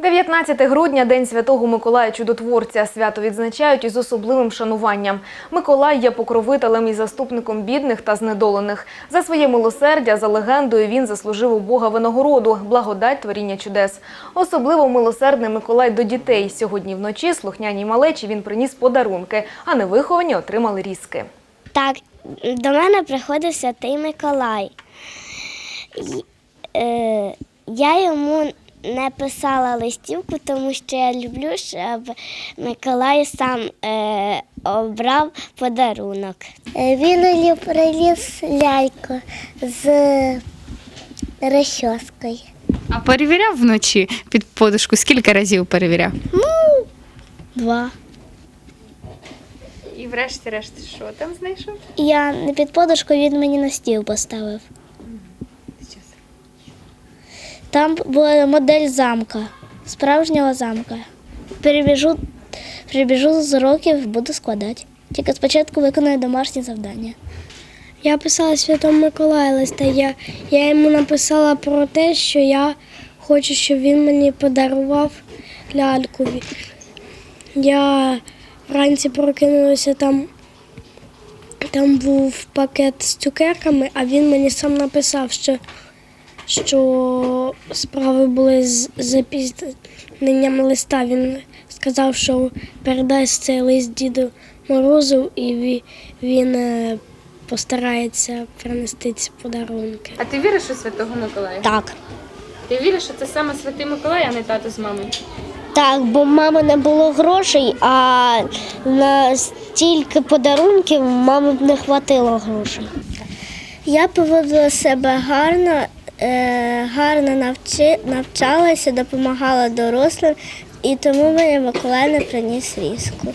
19 грудня – День Святого Миколая Чудотворця. Свято відзначають із особливим шануванням. Миколай є покровителем і заступником бідних та знедолених. За своє милосердя, за легендою, він заслужив у Бога винагороду – благодать творіння чудес. Особливо милосердний Миколай до дітей. Сьогодні вночі слухняній малечі він приніс подарунки, а невиховані отримали різки. Так, до мене приходив святий Миколай. Е, я йому не писала листівку, тому що я люблю, щоб Миколай сам е, обрав подарунок. Він мені приніс ляльку з розчоскою. А перевіряв вночі під подушку? Скільки разів перевіряв? Ну, Два. І врешті-решт, що там знайшов? Я не під подушку, він мені на стіл поставив. Там була модель замка, справжнього замка. Перебіжу, прибіжу з років, буду складати. Тільки спочатку виконую домашні завдання. Я писала Святому Миколаю листа. Я, я йому написала про те, що я хочу, щоб він мені подарував ляльку. Я вранці прокинулася там. Там був пакет з цукерками, а він мені сам написав, що, що справи були з запізненням листа. Він сказав, що передасть цей лист діду Морозу, і він е, постарається принести ці подарунки. А ти віриш у Святого Миколая? Так. Ти віриш, що це саме Святий Миколай, а не тато з мамою? Так, бо в мами не було грошей, а на стільки подарунків мами б не хватило грошей. Я поводила себе гарно, гарно навчи, навчалася, допомагала дорослим, і тому мені Миколай не приніс різку.